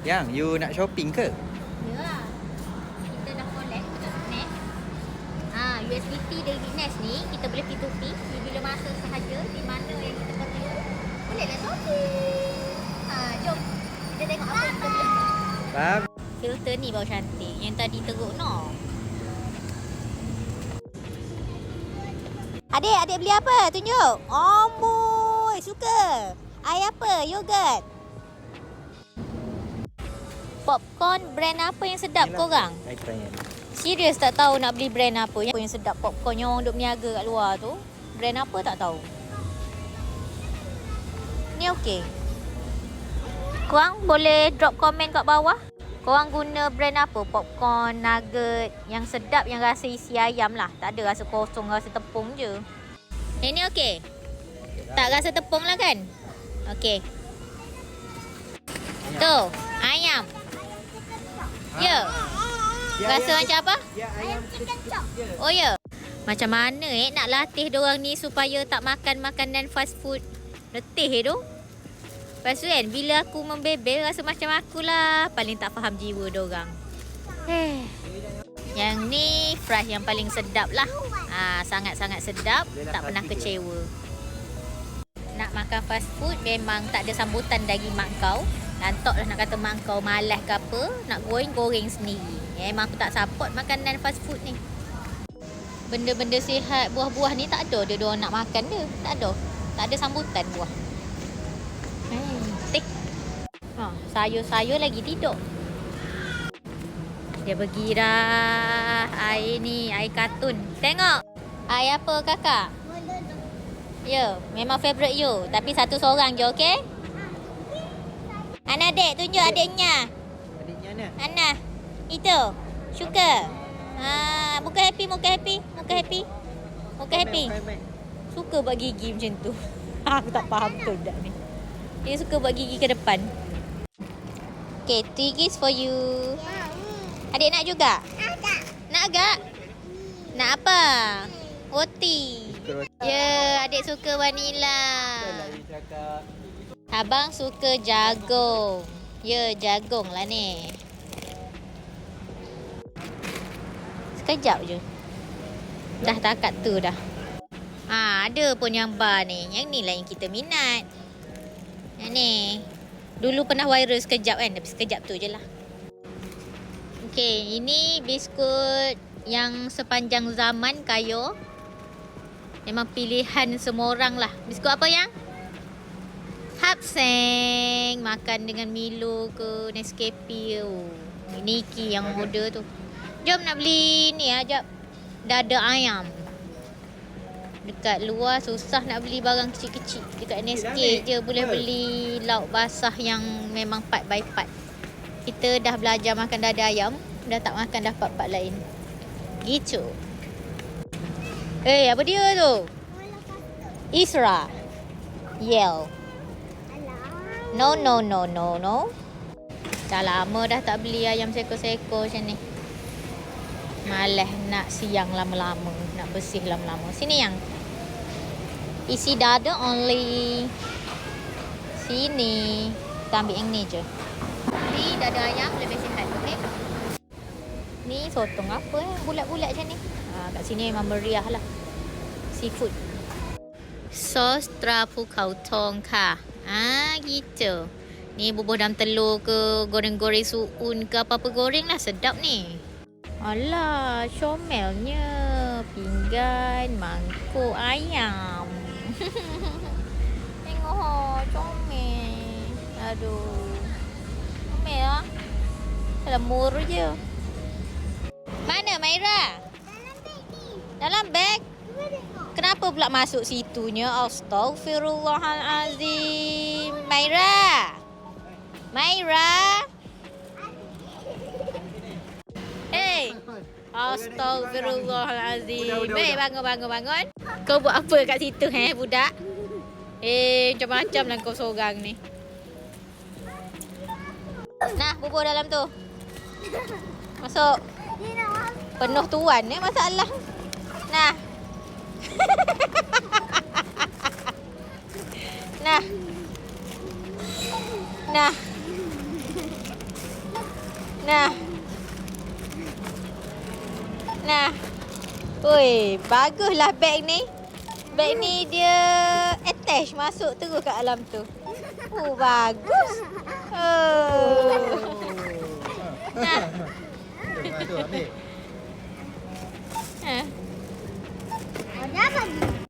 Yang, you nak shopping ke? Kita dah collect Nest. Ah, USB-T dari Nest ni kita boleh P2P bila masa sahaja di mana yang kita perlu. Bolehlah shopping. Ah, jom. Kita tengok apa kita boleh. Filter ni baru cantik. Yang tadi teruk no. Adik, adik beli apa? Tunjuk. Amboi, suka. Air apa? Yogurt. Popcorn brand apa yang sedap korang? I try yang. Serius tak tahu nak beli brand apa yang, yang sedap popcorn yang orang duk berniaga kat luar tu. Brand apa tak tahu. Ni okey. Korang boleh drop komen kat bawah. Korang guna brand apa? Popcorn, nugget yang sedap yang rasa isi ayam lah. Tak ada rasa kosong, rasa tepung je. Yang ni okey. Tak rasa tepung lah kan? Okey. Tu, ayam. Ya. Rasa macam apa? Ya, ayam kecap je. Oh ya. Macam mana eh nak latih diorang ni supaya tak makan makanan fast food. Letih eh tu. Lepas tu kan bila aku membebel rasa macam akulah paling tak faham jiwa diorang. Eh. Yang ni fries yang paling sedap lah. Ah sangat-sangat sedap, tak pernah kecewa. Nak makan fast food memang tak ada sambutan dari mak kau. Lantok lah nak kata mak kau malas ke apa, nak goreng-goreng sendiri. Memang aku tak support makanan fast food ni. Benda-benda sihat buah-buah ni tak ada. Dia orang nak makan dia. Tak ada. Tak ada sambutan buah. Hmm, tik. Ha, sayur-sayur lagi tidur dia pergi dah. Air ni air kartun tengok. Air apa kakak? Ya memang favourite you. Tapi satu seorang je okey Ana dek tunjuk adiknya Adiknya mana? Ana itu suka Ha, muka happy, muka happy, muka happy. Muka happy. Suka buat gigi macam tu. Aku tak faham betul budak ni. Dia suka buat gigi ke depan. Okay, three gifts for you. Adik nak juga? Nak agak? Nak apa? Roti. Ya, yeah, adik suka vanila. you cakap. Abang suka jagung. Ya, jagung lah ni. Sekejap je. Dah takat tu dah. Ha, ada pun yang bar ni. Yang ni lah yang kita minat. Yang ni. Dulu pernah viral sekejap kan. Tapi sekejap tu je lah. Okay, ini biskut yang sepanjang zaman kayu. Memang pilihan semua orang lah. Biskut apa yang? Hapseng. Makan dengan Milo ke Nescafe. Oh. Niki yang muda tu. Jom nak beli ni jap. Dada ayam. Dekat luar susah nak beli barang kecil-kecil. Dekat NSK je boleh beli lauk basah yang memang part by part. Kita dah belajar makan dada ayam. Dah tak makan dah part-part lain. Gitu. Eh, apa dia tu? Isra. Yell. No, no, no, no, no. Dah lama dah tak beli ayam seko-seko macam ni. Malas nak siang lama-lama, nak bersih lama-lama. Sini yang. Isi dada only. Sini. Kita ambil yang ni je. Ni dada ayam lebih sihat, okey? Ni sotong apa eh? Bulat-bulat macam ni. Ha, kat sini memang meriah lah. Seafood. Sos terapu kau tong Ah gitu. Ni bubuh dalam telur ke, goreng-goreng suun ke apa-apa goreng lah. Sedap ni. Alah, comelnya. Pinggan, mangkuk, ayam. Tengok ho, comel. Aduh. Comel lah. Dalam mur je. Mana Maira? Dalam beg. Pula masuk situnya? Astaghfirullahalazim. Maira. Maira. Hey. Astaghfirullahalazim. Baik bangun bangun bangun. Kau buat apa kat situ eh budak? Eh macam-macam lah kau seorang ni. Nah, bubur dalam tu. Masuk. Penuh tuan ni masalah. Nah. nah. Nah. Nah. Nah. Oi, baguslah beg ni. Beg ni dia attach masuk terus kat dalam tu. Oh, bagus. Oh. Nah. Tu ambil.